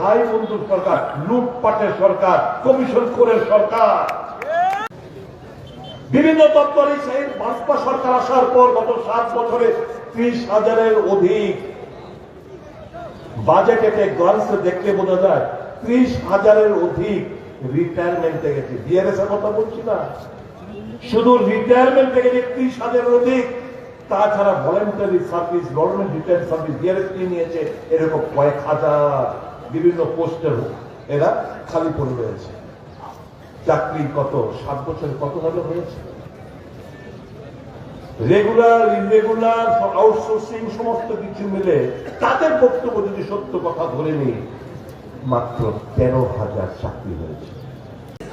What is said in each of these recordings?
ভাই বন্ধুর সরকার, লুটপাটের সরকার, কমিশন করে সরকার। বিভিন্ন দপ্তরে সেই বাজপা সরকার আসার পর গত সাত বছরে ত্রিশ হাজারের অধিক বাজেটে গ্লান্সে দেখলে বোঝা যায়, ত্রিশ হাজারের অধিক রিটায়ারমেন্টে গেছে। বিআরএস এর কথা বলছি না। শুধু রিটায়ারমেন্টে গেছে ত্রিশ হাজারের অধিক, তাছাড়া voluntary service government retire service VRS নিয়েছে? এরকম কয়েক হাজার। বিভিন্ন পোস্টের এরা খালি পড়ে রয়েছে। চাকরি কত সাত বছরে কত ভাবে হয়েছে? রেগুলার ইরেগুলার আউটসোর্সিং সমস্ত কিছু মিলে তাদের বক্তব্য যদি সত্য কথা ধরে নিই মাত্র তেরো হাজার চাকরি হয়েছে।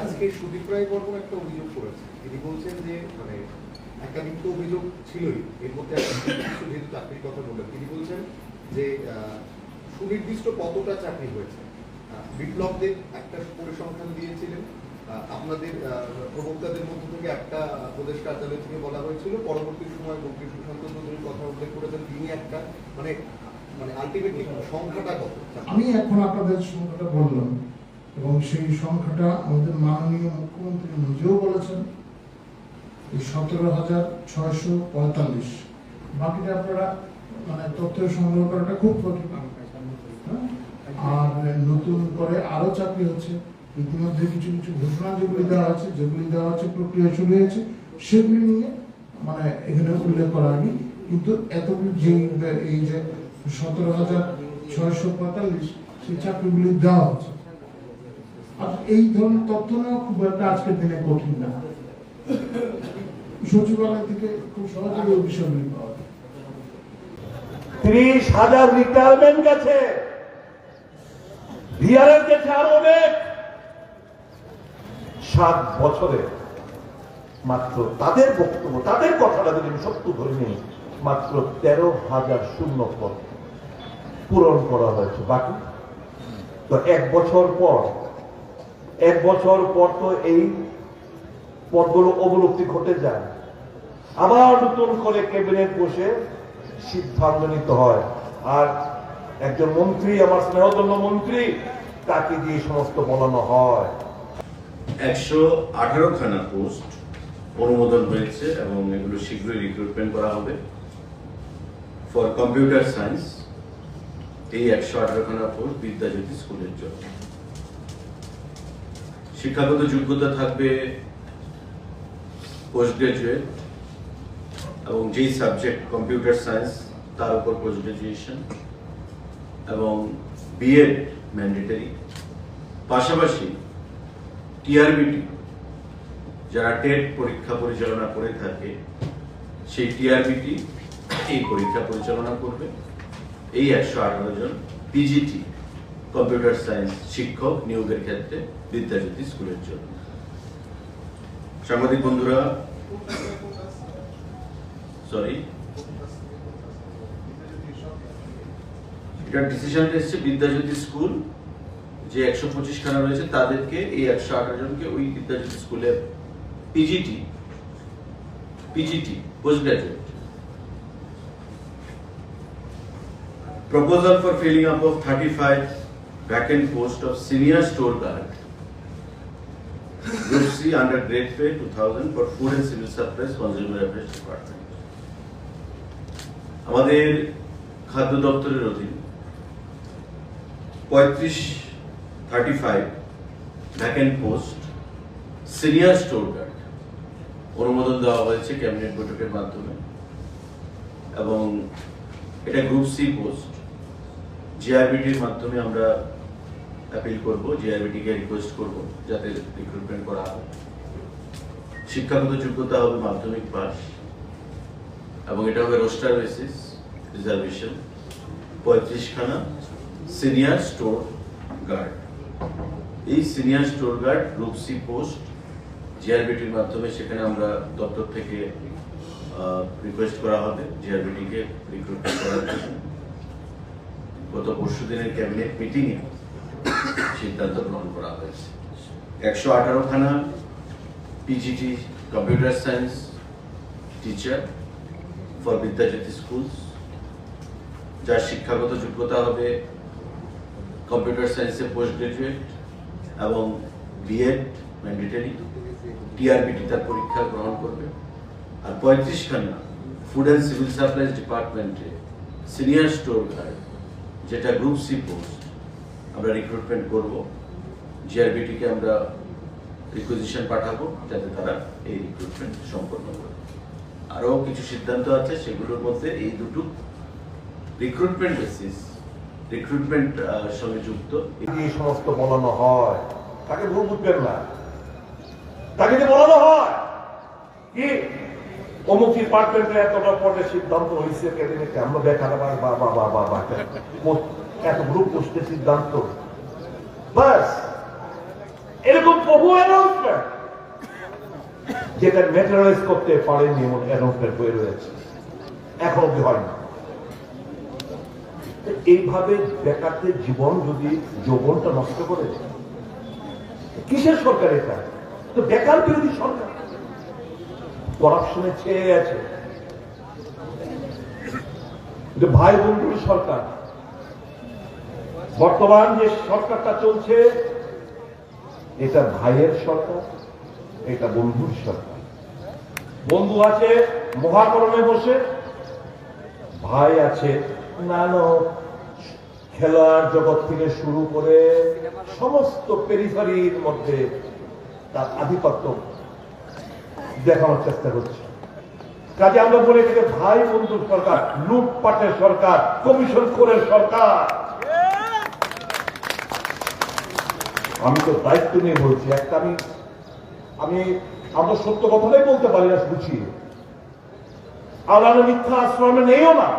আজকে সুদীপ রায় বর্মন একটা অভিযোগ করেছে। তিনি বলছেন যে মানে একাধিক তো অভিযোগ ছিলই এর মধ্যে যেহেতু চাকরির কথা বললেন তিনি বলছেন যে আহ, সুনির্দিষ্ট কতটা চাকরি হয়েছে? বিপ্লবদের একটা পরিসংখ্যান দিয়েছিলেন। আপনাদের প্রবক্তাদের মধ্য থেকে একটা প্রদেশ কার্যালয় থেকে বলা হয়েছিল, পরবর্তী সময় মন্ত্রী সুশান্ত চৌধুরীর কথা উল্লেখ করেছেন, তিনি একটা মানে মানে আলটিমেটলি সংখ্যাটা কত? আমি এখন আপনাদের সংখ্যাটা বললাম, এবং সেই সংখ্যাটা আমাদের মাননীয় মুখ্যমন্ত্রী নিজেও বলেছেন, এই সতেরো হাজার ছয়শো পঁয়তাল্লিশ। বাকিটা আপনারা মানে তথ্য সংগ্রহ করাটা খুব কঠিন? আর নতুন করে আরও চাকরি হচ্ছে। ইতিমধ্যে কিছু কিছু ঘোষণা যেগুলি দেওয়া আছে যেগুলি দেওয়া আছে, প্রক্রিয়া শুরু হয়েছে সেগুলি নিয়ে মানে এখানে উল্লেখ করা হয়নি। কিন্তু এতগুলি যে এই যে সতেরো হাজার ছয়শো পঁয়তাল্লিশ, সেই চাকরিগুলি দেওয়া হচ্ছে। আর এই ধরনের তথ্য নেওয়া খুব একটা আজকের দিনে কঠিন না। সচিবালয় থেকে খুব সহজেই ওই বিষয়গুলি পাওয়া যায়। ত্রিশ হাজার রিটায়ারমেন্ট গেছে। বিআরএস গেছে আরও অনেক সাত বছরে মাত্র তাদের বক্তব্য, তাদের কথাটা যদি আমি সত্য ধরে নিই, মাত্র তেরো হাজার শূন্য পদ পূরণ করা হয়েছে। বাকি? তো এক বছর পর, এক বছর পর তো এই পদগুলো অবলব্ধি ঘটে যায়। আবার নতুন করে ক্যাবিনেট বসে সিদ্ধান্ত নিতে হয়। আর একজন মন্ত্রী, আমার স্নেহধন্য মন্ত্রী তাকে দিয়ে সমস্ত বলানো হয়। একশো আঠারো খানা পোস্ট অনুমোদন হয়েছে এবং এগুলো শীঘ্রই রিক্রুটমেন্ট করা হবে। ফর কম্পিউটার সায়েন্স এই একশো আঠারো খানা পোস্ট বিদ্যাজ্যোতি স্কুলের জন্য। শিক্ষাগত যোগ্যতা থাকবে পোস্ট গ্রাজুয়েট এবং যেই সাবজেক্ট কম্পিউটার সায়েন্স তার উপর পোস্ট গ্রাজুয়েশন এবং বিএড ম্যান্ডেটারি পাশাপাশি টিআরবিটি যারা টেট পরীক্ষা পরিচালনা করে থাকে, সেই টিআরবিটি এই পরীক্ষা পরিচালনা করবে। এই একশো আঠারো জন পিজিটি কম্পিউটার সায়েন্স শিক্ষক নিয়োগের ক্ষেত্রে বিদ্যাজ্যোতি স্কুলের জন্য। সাংবাদিক বন্ধুরা সরি এটা ডিসিশনটা এসেছে বিদ্যাজ্যোতি স্কুল যে একশো পঁচিশ খানা রয়েছে তাদেরকে এই একশো আঠারো জনকে ওই বিদ্যাজ্যোতি স্কুলের PGT PGT post graduate proposal for filling up of 35 vacant post of senior store guard group C under grade pay 2000 for food and civil supplies consumer affairs department আমাদের খাদ্য দপ্তরের অধীন পঁয়ত্রিশ thirty five vacant post senior store guard অনুমোদন দেওয়া হয়েছে cabinet বৈঠকের মাধ্যমে। এবং এটা গ্রুপ সি পোস্ট জিআরবিটির মাধ্যমে আমরা অ্যাপিল করব জিআরবিটিকে রিকোয়েস্ট করব, যাতে রিক্রুটমেন্ট করা হয়। শিক্ষাগত যোগ্যতা হবে মাধ্যমিক পাস এবং এটা হবে রোস্টার বেসিস রিজার্ভেশন পঁয়ত্রিশ খানা সিনিয়র স্টোর গার্ড। এই senior store guard, group post জিআরবিটির মাধ্যমে সেখানে আমরা দপ্তর থেকে রিকোয়েস্ট করা হবে জিআরবিটিকে রিক্রুটমেন্ট করার জন্য। গত পরশু দিনের ক্যাবিনেট মিটিংয়ে সিদ্ধান্ত গ্রহণ করা হয়েছে। একশো আঠারো খানা PGT computer science teacher for Vidyajyoti schools যার শিক্ষাগত যোগ্যতা হবে কম্পিউটার সায়েন্সে পোস্ট গ্রাজুয়েট এবং বিএড ম্যান্ডেটারি টিআরবিটি তার পরীক্ষা গ্রহণ করবে। আর পঁয়ত্রিশ খান্না ফুড অ্যান্ড সিভিল সাপ্লাইজ ডিপার্টমেন্টে সিনিয়র স্টোর গার্ড যেটা গ্রুপ সি পোস্ট আমরা রিক্রুটমেন্ট করব। জিআরবিটিকে আমরা রিকুইজিশন পাঠাবো, যাতে তারা এই রিক্রুটমেন্ট সম্পন্ন করে। আরও কিছু সিদ্ধান্ত আছে, সেগুলোর মধ্যে এই দুটো রিক্রুটমেন্ট বেসিস রিক্রুটমেন্ট সঙ্গে যুক্ত। এই সমস্ত বলানো হয়, তাকে ভুল বুঝবেন না। তাকে বলানো হয় কি অমুক ডিপার্টমেন্টে এতটা পদে সিদ্ধান্ত হয়েছে, ক্যাবিনেটে আমরা বা বা বা বা বা এত গ্রুপ সিদ্ধান্ত। বাস, এরকম বহু অ্যানাউন্সমেন্ট যেটা ম্যাটারাইজ করতে পারেনি এমন অ্যানাউন্সমেন্ট হয়ে রয়েছে এখন অব্দি হয়নি। এইভাবে বেকারদের জীবন যদি যৌবনটা নষ্ট করে কিসের সরকার এটা? তো বেকার বিরোধী সরকার। করাপশনে ছেয়ে আছে। ভাই বন্ধুর সরকার, বর্তমান যে সরকারটা চলছে, এটা ভাইয়ের সরকার, এটা বন্ধুর সরকার। বন্ধু আছে, মহাকরণে বসে, ভাই আছে নানো খেলোয়াড় জগৎ থেকে শুরু করে সমস্ত পেরিফারির মধ্যে তার আধিপত্য দেখানোর চেষ্টা করছে। কাজে আমরা বলে এটাকে ভাই বন্ধুর সরকার, লুটপাটের সরকার, কমিশন করের সরকার। আমি তো দায়িত্ব নিয়ে বলছি, একটা আমি আমি, আমরা সত্য কথাটাই বলতে পারি না, বুঝিয়ে। আর আমরা মিথ্যা আশ্রমে নেইও না।